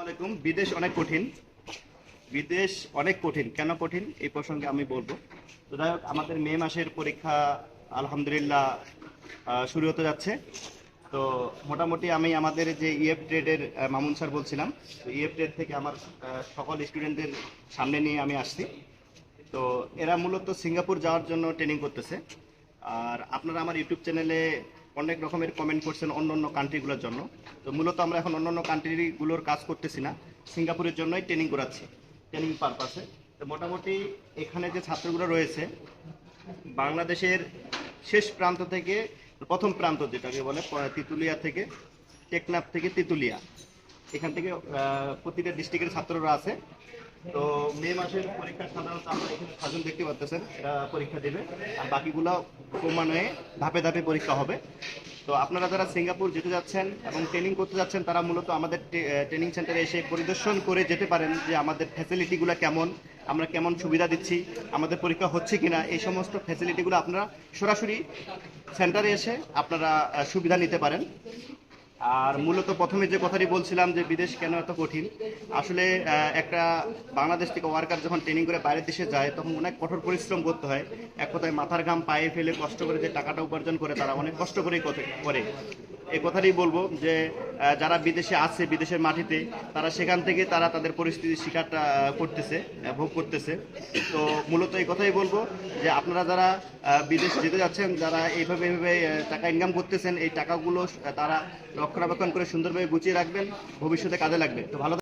আলাইকুম। বিদেশ অনেক কঠিন। বিদেশ অনেক কঠিন। কেন কঠিন? এই প্রসঙ্গে আমি বলব। তো যাই হোক, আমাদের মে মাসের পরীক্ষা আলহামদুলিল্লাহ শুরু হতে যাচ্ছে। তো মোটামুটি আমি আমাদের যে ইএফ ট্রেডের মামুন স্যার বলছিলাম, তো ইএফ ট্রেড থেকে আমার সকল স্টুডেন্টদের সামনে নিয়ে আমি আসছি। তো এরা মূলত সিঙ্গাপুর যাওয়ার জন্য ট্রেনিং করতেছে। আর আপনারা আমার ইউটিউব চ্যানেলে অনেক রকমের কমেন্ট করছেন অন্য অন্য কান্ট্রিগুলোর জন্য। তো মূলত আমরা এখন অন্য অন্য কান্ট্রিগুলোর কাজ করতেছি না। সিঙ্গাপুরের জন্যই ট্রেনিং করাচ্ছি ট্রেনিং পারপাসে তো মোটামুটি এখানে যে ছাত্রগুলো রয়েছে, বাংলাদেশের শেষ প্রান্ত থেকে, প্রথম প্রান্ত যেটাকে বলে তিতুলিয়া থেকে, টেকনাফ থেকে তিতুলিয়া। এখান থেকে প্রতিটা ডিস্ট্রিক্টের ছাত্ররা আছে। তো মে মাসের পরীক্ষা সাধারণত আমরা এখানে সাজন দেখতে পাচ্ছেন এরা পরীক্ষা দেবে। আর বাকিগুলো ক্রমান্বয়ে ধাপে ধাপে পরীক্ষা হবে। তো আপনারা যারা সিঙ্গাপুর যেতে যাচ্ছেন এবং ট্রেনিং করতে যাচ্ছেন, তারা মূলত আমাদের ট্রেনিং সেন্টারে এসে পরিদর্শন করে যেতে পারেন যে আমাদের ফ্যাসিলিটিগুলো কেমন, আমরা কেমন সুবিধা দিচ্ছি, আমাদের পরীক্ষা হচ্ছে কিনা, এই সমস্ত ফ্যাসিলিটিগুলো আপনারা সরাসরি সেন্টারে এসে আপনারা সুবিধা নিতে পারেন। আর মূলত প্রথমে যে কথাটি বলছিলাম যে বিদেশ কেন এত কঠিন, আসলে একটা বাংলাদেশ থেকে ওয়ার্কার যখন ট্রেনিং করে বাইরের দেশে যায়, তখন অনেক কঠোর পরিশ্রম করতে হয়। এক কথায় মাথার ঘাম পায়ে ফেলে কষ্ট করে যে টাকাটা উপার্জন করে, তারা অনেক কষ্ট করেই করে। এই কথাটাই বলব যে যারা বিদেশে আছে, বিদেশের মাটিতে, তারা সেখান থেকে তারা তাদের পরিস্থিতির শিকারটা করতেছে ভোগ করতেছে। তো মূলত এই কথাই বলব যে, আপনারা যারা বিদেশ যেতে যাচ্ছেন, যারা এইভাবে এইভাবে টাকা ইনকাম করতেছেন, এই টাকাগুলো তারা রক্ষণাবেক্ষণ করে সুন্দরভাবে গুছিয়ে রাখবেন, ভবিষ্যতে কাজে লাগবে। তো ভালো